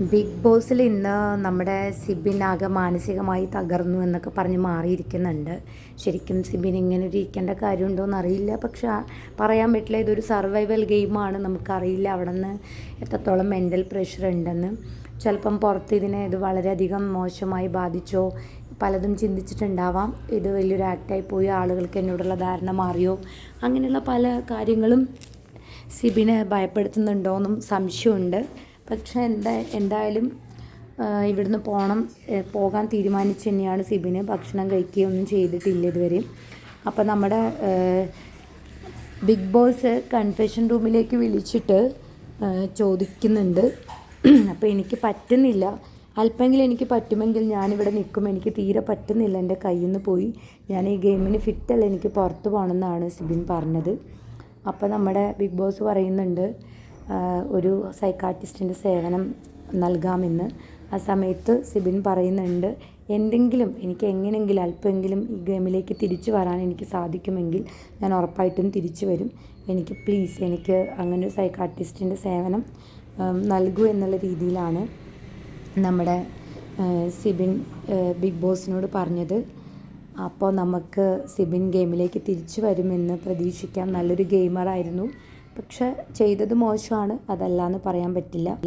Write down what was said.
Big ബോസിൽ ഇന്ന് നമ്മുടെ സിബിൻ ആകെ മാനസികമായി തകർന്നു എന്നൊക്കെ പറഞ്ഞ് മാറിയിരിക്കുന്നുണ്ട്. ശരിക്കും സിബിൻ ഇങ്ങനെ ഒരു ഇരിക്കേണ്ട കാര്യമുണ്ടോ എന്നറിയില്ല പക്ഷെ പറയാൻ പറ്റില്ല. ഇതൊരു സർവൈവൽ ഗെയിമാണ്. നമുക്കറിയില്ല അവിടെ നിന്ന് എത്രത്തോളം മെന്റൽ പ്രഷർ ഉണ്ടെന്ന്. ചിലപ്പം പുറത്ത് ഇതിനെ ഇത് വളരെയധികം മോശമായി ബാധിച്ചോ പലതും ചിന്തിച്ചിട്ടുണ്ടാവാം. ഇത് വലിയൊരു ആക്റ്റായി പോയി. ആളുകൾക്ക് എന്നോടുള്ള ധാരണ മാറിയോ? അങ്ങനെയുള്ള പല കാര്യങ്ങളും സിബിനെ ഭയപ്പെടുത്തുന്നുണ്ടോയെന്നും സംശയമുണ്ട്. പക്ഷേ എന്താ എന്തായാലും ഇവിടുന്ന് പോകണം പോകാൻ തീരുമാനിച്ച് തന്നെയാണ് സിബിന് ഭക്ഷണം കഴിക്കുകയൊന്നും ചെയ്തിട്ടില്ല ഇതുവരെയും അപ്പോൾ നമ്മുടെ ബിഗ് ബോസ് കൺഫെഷൻ റൂമിലേക്ക് വിളിച്ചിട്ട് ചോദിക്കുന്നുണ്ട്. അപ്പോൾ എനിക്ക് പറ്റുന്നില്ല. അല്പമെങ്കിലും എനിക്ക് പറ്റുമെങ്കിൽ ഞാനിവിടെ നിൽക്കും. എനിക്ക് തീരെ പറ്റുന്നില്ല. എന്റെ കയ്യിൽ നിന്ന് പോയി ഞാൻ ഈ ഗെയിമിന് ഫിറ്റല്ല എനിക്ക് പുറത്ത് പോകണമെന്നാണ് സിബിൻ പറഞ്ഞത്. അപ്പോൾ നമ്മുടെ ബിഗ് ബോസ് പറയുന്നുണ്ട് ഒരു സൈക്കാട്രിസ്റ്റിന്റെ സേവനം നൽകാമെന്ന് ആ സമയത്ത് സിബിൻ പറയുന്നുണ്ട്. എന്തെങ്കിലും എനിക്ക് എങ്ങനെയെങ്കിലും അല്പമെങ്കിലും ഈ ഗെയിമിലേക്ക് തിരിച്ചു വരാൻ എനിക്ക് സാധിക്കുമെങ്കിൽ ഞാൻ ഉറപ്പായിട്ടും തിരിച്ചു വരും. എനിക്ക് പ്ലീസ് എനിക്ക് അങ്ങനെ ഒരു സൈക്കാട്രിസ്റ്റിന്റെ സേവനം നൽകൂ എന്നുള്ള രീതിയിലാണ് നമ്മുടെ സിബിൻ ബിഗ് ബോസിനോട് പറഞ്ഞത്. അപ്പോൾ നമുക്ക് സിബിൻ ഗെയിമിലേക്ക് തിരിച്ചു വരുമെന്ന് പ്രതീക്ഷിക്കാം. നല്ലൊരു ഗെയിമറായിരുന്നു. പക്ഷെ ചെയ്തത് മോശമാണ്. അതല്ല എന്ന് പറയാൻ പറ്റില്ല.